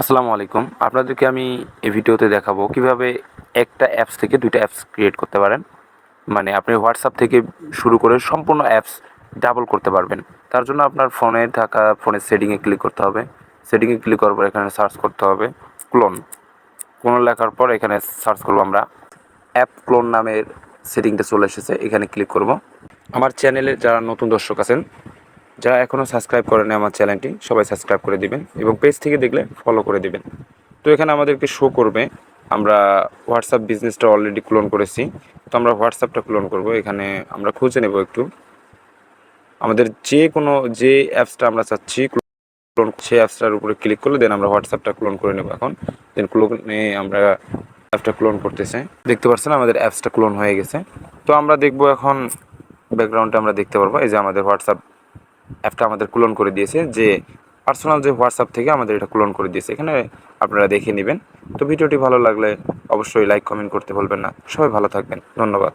আসসালামু আলাইকুম। আপনাদেরকে আমি এই ভিডিওতে দেখাবো কীভাবে একটা অ্যাপস থেকে দুইটা অ্যাপস ক্রিয়েট করতে পারেন। মানে আপনি হোয়াটসঅ্যাপ থেকে শুরু করে সম্পূর্ণ অ্যাপস ডাবল করতে পারবেন। তার জন্য আপনার ফোনে থাকা, ফোনের সেটিংয়ে ক্লিক করতে হবে। সেটিংয়ে ক্লিক করার পর এখানে সার্চ করতে হবে ক্লোন। ক্লোন লেখার পর এখানে সার্চ করব আমরা। অ্যাপ ক্লোন নামের সেটিংটা চলে এসেছে। এখানে ক্লিক করব। আমার চ্যানেলে যারা নতুন দর্শক আছেন যারা এখনও সাবস্ক্রাইব করেনি আমার চ্যানেলটি সবাই সাবস্ক্রাইব করে দিবেন এবং পেজ থেকে দেখলে ফলো করে দিবেন। তো এখানে আমাদেরকে শো করবে, আমরা হোয়াটসঅ্যাপ বিজনেসটা অলরেডি ক্লোন করেছি। তো আমরা হোয়াটসঅ্যাপটা ক্লোন করব, এখানে আমরা খুঁজে নেব একটু। আমাদের যে কোনো, যে অ্যাপসটা আমরা চাচ্ছি ক্লোন সেই অ্যাপসটার উপরে ক্লিক করলে দেন আমরা হোয়াটসঅ্যাপটা ক্লোন করে নেব এখন। দেন ক্লোনে আমরা অ্যাপটা ক্লোন করতেছে। দেখতে পাচ্ছেন আমাদের অ্যাপসটা ক্লোন হয়ে গেছে। তো আমরা দেখব এখন ব্যাকগ্রাউন্ডে আমরা দেখতে পারব। এই যে আমাদের হোয়াটসঅ্যাপ অ্যাপটা আমাদের ক্লোন করে দিয়েছে, যে পার্সোনাল যে হোয়াটসঅ্যাপ থেকে আমাদের এটা ক্লোন করে দিয়েছে, এখানে আপনারা দেখে নেবেন। তো ভিডিওটি ভালো লাগলে অবশ্যই লাইক কমেন্ট করতে ভুলবেন না। সবাই ভালো থাকবেন। ধন্যবাদ।